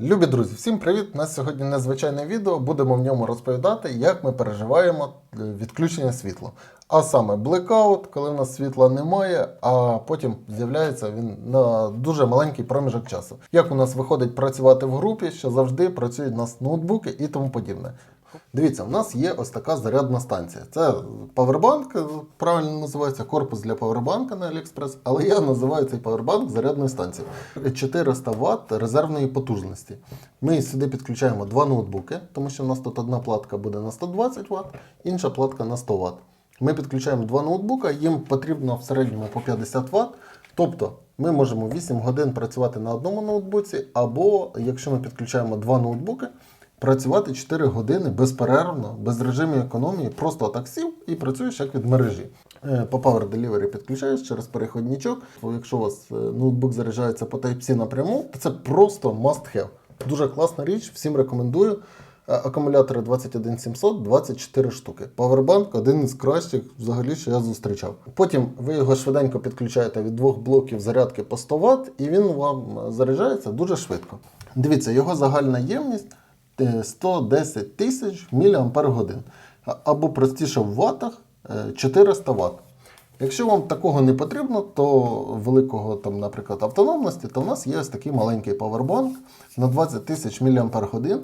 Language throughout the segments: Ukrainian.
Любі друзі, всім привіт! У нас сьогодні незвичайне відео. Будемо в ньому розповідати, як ми переживаємо е, відключення світла. А саме блекаут, коли в нас світла немає, а потім з'являється він на дуже маленький проміжок часу. Як у нас виходить працювати в групі, що завжди працюють у нас ноутбуки і тому подібне. Дивіться, у нас є ось така зарядна станція. Це павербанк, е, правильно називається корпус для павербанка на AliExpress, але я називаю цей павербанк зарядною станцією. 400 Вт резервної потужності. Ми сюди підключаємо два ноутбуки, тому що у нас тут одна платка буде на 120 Вт, інша платка на 100 Вт. Ми підключаємо два ноутбука, їм потрібно в середньому по 50 Вт. Тобто ми можемо 8 годин працювати на одному ноутбуці, або якщо ми підключаємо два ноутбуки, працювати 4 години безперервно, без режиму економії, просто так сів і працюєш як від мережі. Е, По Power Delivery підключаєш через переходничок. Якщо у вас е, ноутбук заряджається по Type-C напряму, то це просто must have. Дуже класна річ, всім рекомендую. Е, Акумулятори 21700, 24 штуки. Powerbank один із кращих, взагалі, що я зустрічав. Потім ви його швиденько підключаєте від двох блоків зарядки по 100 Вт, і він вам заряджається дуже швидко. Дивіться, його загальна ємність 110 тисяч мАч. Або простіше в ватах е, 400 Вт. Якщо вам такого не потрібно, то великого там, наприклад, автономності, то в нас є ось такий маленький павербанк на 20 тисяч мАч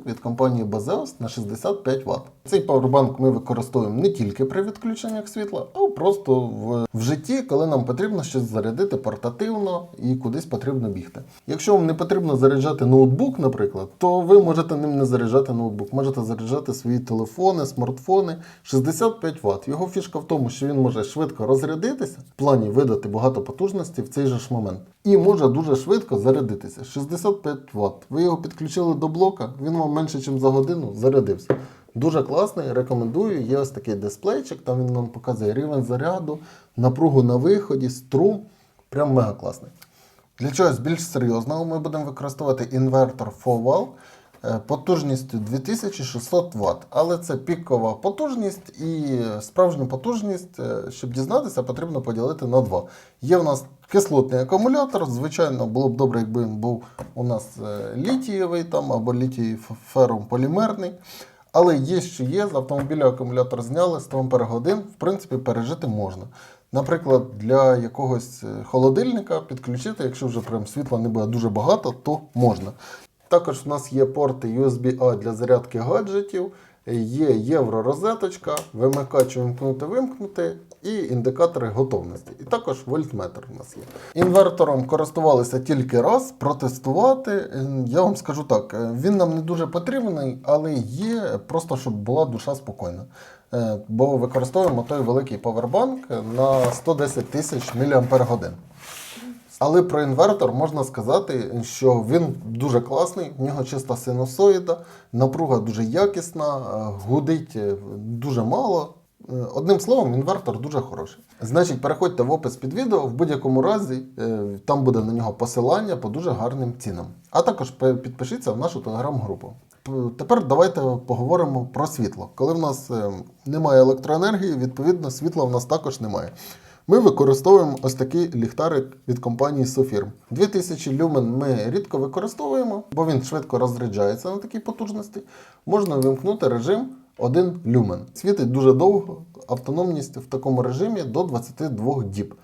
від компанії Bazeus на 65 Вт. Цей павербанк ми використовуємо не тільки при відключеннях світла, а просто в, в житті, коли нам потрібно щось зарядити портативно і кудись потрібно бігти. Якщо вам не потрібно заряджати ноутбук, наприклад, то ви можете ним не заряджати ноутбук, можете заряджати свої телефони, смартфони 65 Вт. Його фішка в тому, що він може швидко розрядитися, в плані видати багато потужності в цей же ж момент. І може дуже швидко зарядитися. 65 Вт. Ви його підключили до блока, він вам менше, ніж за годину зарядився. Дуже класний, рекомендую. Є ось такий дисплейчик, там він нам показує рівень заряду, напругу на виході, струм. Прям мега класний. Для чогось більш серйозного ми будемо використовувати інвертор 4-wall е, потужністю 2600 Вт. Але це пікова потужність і справжню потужність, е, щоб дізнатися, потрібно поділити на 2. Є в нас кислотний акумулятор. Звичайно, було б добре, якби він був у нас е, літієвий там, або літій ферум полімерний. Але є, що є, з автомобіля акумулятор зняли, 100 Ампер-годин, в принципі, пережити можна. Наприклад, для якогось е, холодильника підключити, якщо вже прям світла не буде дуже багато, то можна. Також в нас є порти USB-A для зарядки гаджетів, є євророзеточка, вимикач вимкнути вимкнути і індикатори готовності. І також вольтметр у нас є. Інвертором користувалися тільки раз, протестувати. е, Я вам скажу так, е, він нам не дуже потрібний, але є просто, щоб була душа спокійна. Е, Бо використовуємо той великий павербанк на 110 тисяч мАч. Але про інвертор можна сказати, що він дуже класний, в нього чиста синусоїда, напруга дуже якісна, е, гудить е, дуже мало. Е, Одним словом, інвертор дуже хороший. Значить, переходьте в опис під відео, в будь-якому разі там буде на нього посилання по дуже гарним цінам. А також підпишіться в нашу телеграм-групу. Тепер давайте поговоримо про світло. Коли в нас немає електроенергії, відповідно, світла в нас також немає. Ми використовуємо ось такий ліхтарик від компанії Sofirm. 2000 люмен ми рідко використовуємо, бо він швидко розряджається на такій потужності. Можна вимкнути режим 1 люмен. Світить дуже довго, автономність в такому режимі до 22 діб.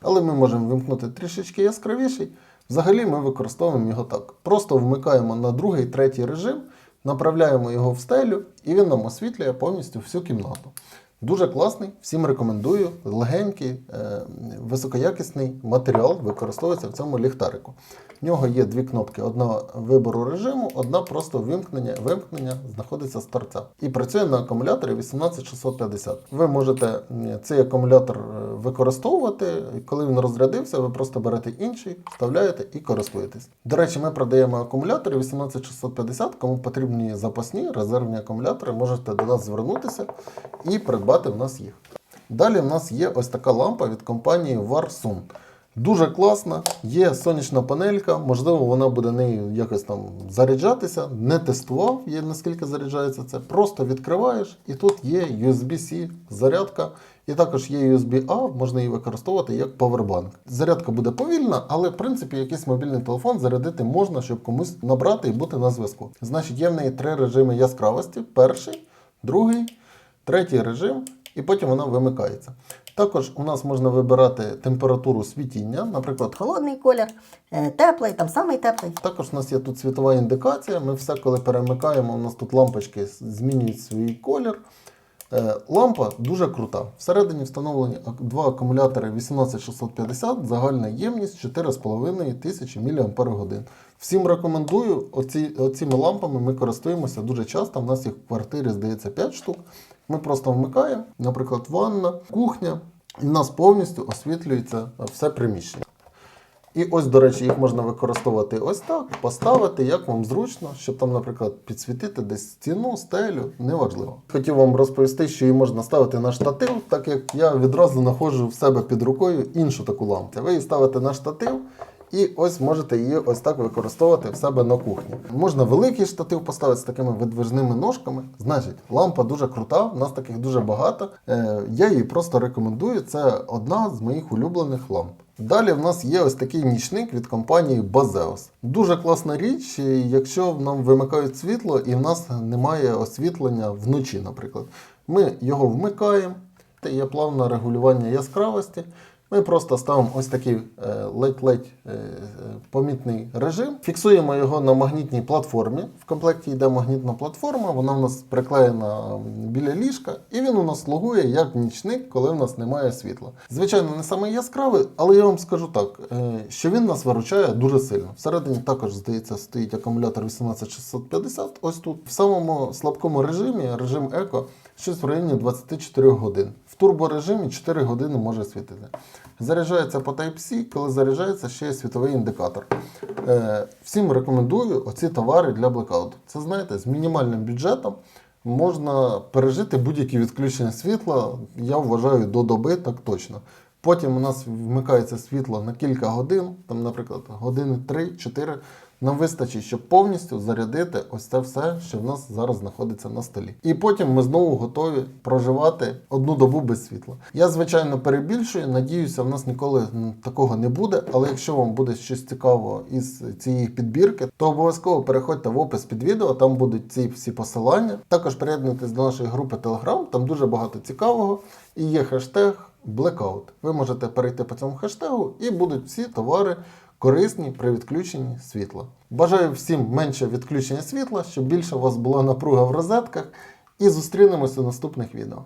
Але ми можемо вимкнути трішечки яскравіший. Взагалі ми використовуємо його так. Просто вмикаємо на другий, третій режим, направляємо його в стелю, і він нам освітлює повністю всю кімнату. Дуже класний, всім рекомендую. Легенький, е, високоякісний матеріал використовується в цьому ліхтарику. В нього є дві кнопки: одна вибору режиму, одна просто вимкнення. Вимкнення знаходиться з торця. І працює на акумуляторі 18650. Ви можете цей акумулятор е, використовувати. Коли він розрядився, ви просто берете інший, вставляєте і користуєтесь. До речі, ми продаємо акумулятори 18650. Кому потрібні запасні резервні акумулятори, можете до нас звернутися і придбати в нас їх. Далі в нас є ось така лампа від компанії Warsun. Дуже класна, є сонячна панелька, можливо, вона буде нею якось там заряджатися. Не тестував, є наскільки заряджається це. Просто відкриваєш, і тут є USB-C зарядка, і також є USB-A, можна її використовувати як павербанк. Зарядка буде повільна, але в принципі якийсь мобільний телефон зарядити можна, щоб комусь набрати і бути на зв'язку. Значить, є в неї три режими яскравості: перший, другий, третій режим, і потім вона вимикається. Також у нас можна вибирати температуру світіння, наприклад, Холодний колір, е, теплий, там самий теплий. також у нас є тут світова індикація. Ми все, коли перемикаємо, у нас тут лампочки змінюють свій колір. Е, Лампа дуже крута. Всередині встановлені два акумулятори 18650, загальна ємність 4,5 тисячі мАч. Всім рекомендую. Оці, оціми лампами ми користуємося дуже часто. У нас їх в квартирі здається 5 штук. Ми просто вмикаємо, наприклад, ванна, кухня, і в нас повністю освітлюється все приміщення. І ось, до речі, їх можна використовувати ось так, поставити, як вам зручно, щоб там, наприклад, підсвітити десь стіну, стелю, неважливо. Хотів вам розповісти, що її можна ставити на штатив, так як я відразу знаходжу в себе під рукою іншу таку лампу. Ви її ставите на штатив. І ось можете її ось так використовувати в себе на кухні. Можна великий штатив поставити з такими видвижними ножками. Значить, лампа дуже крута, в нас таких дуже багато. Е, я її просто рекомендую. Це одна з моїх улюблених ламп. Далі в нас є ось такий нічник від компанії Bazeus. Дуже класна річ, якщо нам вимикають світло і в нас немає освітлення вночі, наприклад. Ми його вмикаємо, це є плавне регулювання яскравості. Ми просто ставимо ось такий е, ледь-ледь е, е, помітний режим, фіксуємо його на магнітній платформі. В комплекті йде магнітна платформа, вона в нас приклеєна біля ліжка, і він у нас слугує як нічник, коли в нас немає світла. Звичайно, не саме яскравий, але я вам скажу так, що він нас виручає дуже сильно. Всередині також, здається, стоїть акумулятор 18650. Ось тут. В самому слабкому режимі, режим еко, щось в районі 24 годин. В турборежимі 4 години може світити. Заряджається по Type-C, коли заряджається, ще є світовий індикатор. Е, всім рекомендую оці товари для блекауту. Це знаєте, з мінімальним бюджетом можна пережити будь-які відключення світла, я вважаю, до доби так точно. Потім у нас вмикається світло на кілька годин, там, наприклад, години 3-4. Нам вистачить, щоб повністю зарядити ось це все, що в нас зараз знаходиться на столі. І потім ми знову готові проживати одну добу без світла. Я, звичайно, перебільшую, надіюся, в нас ніколи такого не буде. Але якщо вам буде щось цікаво із цієї підбірки, то обов'язково переходьте в опис під відео, там будуть ці всі посилання. Також приєднуйтесь до нашої групи Telegram, там дуже багато цікавого. І є хештег Blackout. Ви можете перейти по цьому хештегу і будуть всі товари корисні при відключенні світла. Бажаю всім менше відключення світла, щоб більше у вас була напруга в розетках. І зустрінемося у наступних відео.